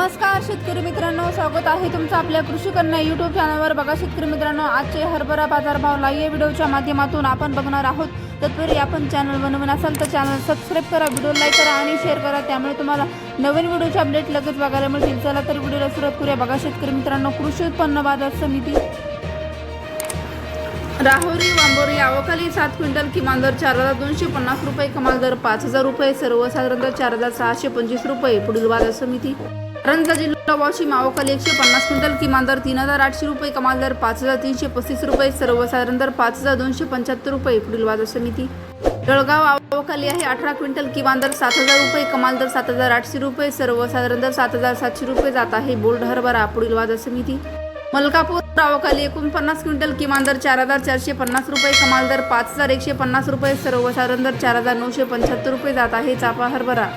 नमस्कार शेतकरी मित्रांनो. स्वागत आहे तुमचं आपल्या कृषी कन्या युट्यूब चॅनलवर बघा शेतकरी मित्रांनो आजचे हरभरा बाजारभाव लाईव्ह व्हिडिओच्या माध्यमातून आपण बघणार आहोत. तत्पूर्वी आपण चॅनल बनवून असाल तर चॅनल सबस्क्राईब करा व्हिडिओ लाईक करा आणि शेअर करा. त्यामुळे तुम्हाला नवीन व्हिडिओचे अपडेट लगेच बघायला मिळतील. चला तर व्हिडिओला सुरुवात करूया. बघा शेतकरी मित्रांनो कृषी उत्पन्न बाजार समिती. राहुरी वांबोरी आवकाली सात क्विंटल किमान दर चार हजार दोनशे पन्नास रुपये कमाल दर पाच हजार रुपये सर्वसाधारण दर चार हजार सहाशे पंचवीस रुपये पुढील बाजार समिती. कारंजा जिल्हा वाशिम आवकाली एकशे पन्नास क्विंटल किमान दर तीन हजार आठशे रुपये कमाल दर पाच हजार तीनशे पस्तीस रुपये सर्वसाधारण दर पाच हजार दोनशे पंच्याहत्तर रुपये पुढील बाजार समिती. जळगाव आवकाली आहे अठरा क्विंटल किमान दर सात हजार रुपये कमाल दर सात हजार आठशे रुपये सर्वसाधारण दर सात हजार सातशे रुपये जात आहे बोल्ड हरभरा पुढील बाजार समिती. मलकापूर आवकाली एकोणपन्नास क्विंटल किमान दर चार हजार चारशे पन्नास रुपये कमाल दर पाच हजार एकशे पन्नास रुपये सर्वसाधारण दर चार हजार नऊशे पंच्याहत्तर रुपये जात आहे चापा हरभरा.